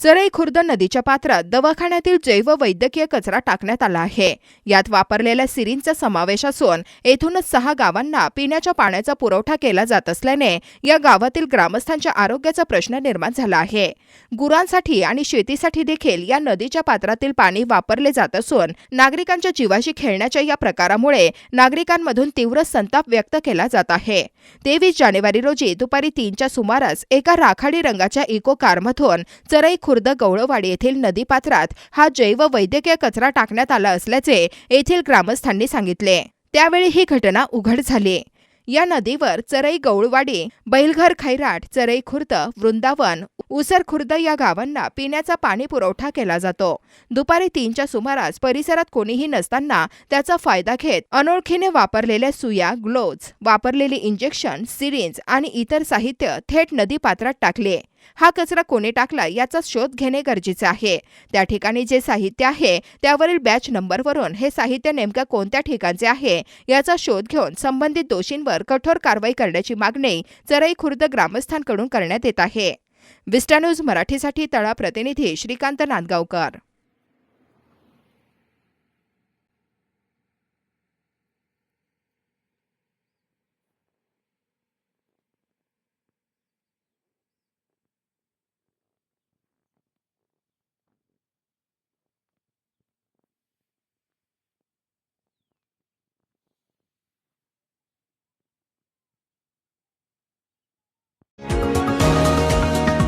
चरई खुर्द नदीच्या पात्रात दवाखान्यातील जैववैद्यकीय कचरा टाकण्यात आला आहे. यात वापरलेल्या सिरींचा समावेश असून येथूनच सहा गावांना पिण्याच्या पाण्याचा पुरवठा केला जात असल्याने या गावातील ग्रामस्थांच्या आरोग्याचा प्रश्न निर्माण झाला आहे. गुरांसाठी आणि शेतीसाठी देखील या नदीच्या पात्रातील पाणी वापरले जात असून नागरिकांच्या जीवाशी खेळण्याच्या या प्रकारामुळे नागरिकांमधून तीव्र संताप व्यक्त केला जात आहे. तेवीस जानेवारी रोजी दुपारी तीनच्या सुमारास एका राखाडी रंगाच्या इको कारमधून चरई खुर्द गवळवाडी येथील नदीपात्रात हा जैव वैद्यकीय कचरा टाकण्यात आला असल्याचे येथील ग्रामस्थांनी सांगितले. त्यावेळी ही घटना उघड झाली. या नदीवर चरई गौळवाडी बैलघर खैराट चरई खुर्द वृंदावन उसर खुर्द या गावांना पिण्याचा पाणी पुरवठा केला जातो. दुपारी तीनच्या सुमारास परिसरात कोणीही नसताना त्याचा फायदा घेत अनोळखीने वापरलेल्या सुया ग्लोव्ज वापरलेली इंजेक्शन सिरिंज आणि इतर साहित्य थेट नदीपात्रात टाकले. हा कचरा कोणी टाकला याचा शोध घेणे गरजेचे आहे. त्या ठिकाणी जे साहित्य आहे त्यावरील बॅच नंबरवरून हे साहित्य नेमक्या कोणत्या ठिकाणचे आहे याचा शोध घेऊन संबंधित दोषींवर कठोर कारवाई करण्याची मागणी चरई खुर्द ग्रामस्थांकडून करण्यात येत आहे. विस्टा न्यूज मराठीसाठी तळा प्रतिनिधी श्रीकांत नांदगावकर.